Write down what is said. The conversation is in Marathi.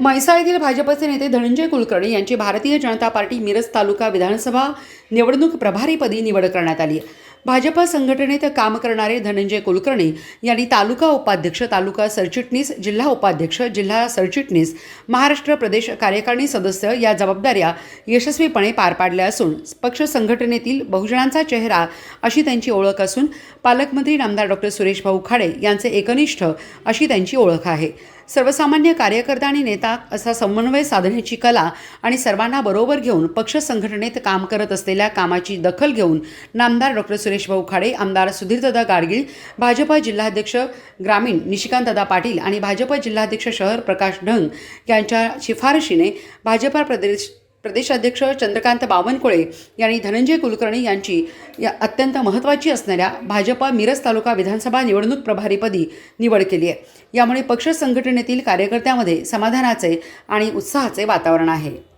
म्हैसाळ येथील भाजपचे नेते धनंजय कुलकर्णी यांची भारतीय जनता पार्टी मिरज तालुका विधानसभा निवडणूक प्रभारीपदी निवड करण्यात आली भाजप संघटनेत काम करणारे धनंजय कुलकर्णी यांनी तालुका उपाध्यक्ष तालुका सरचिटणीस जिल्हा उपाध्यक्ष जिल्हा सरचिटणीस महाराष्ट्र प्रदेश कार्यकारिणी सदस्य या जबाबदाऱ्या यशस्वीपणे पार पाडल्या असून पक्ष संघटनेतील बहुजनांचा चेहरा अशी त्यांची ओळख असून पालकमंत्री नामदार डॉक्टर सुरेश भाऊ खाडे यांचे एकनिष्ठ अशी त्यांची ओळख आहे. सर्वसामान्य कार्यकर्ता आणि नेता असा समन्वय साधण्याची कला आणि सर्वांना बरोबर घेऊन पक्ष संघटनेत काम करत असलेल्या कामाची दखल घेऊन नामदार डॉक्टर सुरेश भाऊ खाडे आमदार सुधीरदादा गाडगीळ भाजपा जिल्हाध्यक्ष ग्रामीण निशिकांतदादा पाटील आणि भाजप जिल्हाध्यक्ष शहर प्रकाश ढंग यांच्या शिफारशीने भाजपा प्रदेश प्रदेशाध्यक्ष चंद्रकांत बावनकुळे यांनी धनंजय कुलकर्णी यांची या अत्यंत महत्त्वाची असणाऱ्या भाजपा मिरज तालुका विधानसभा निवडणूक प्रभारीपदी निवड केली आहे. यामुळे पक्ष संघटनेतील कार्यकर्त्यामध्ये समाधानाचे आणि उत्साहाचे वातावरण आहे.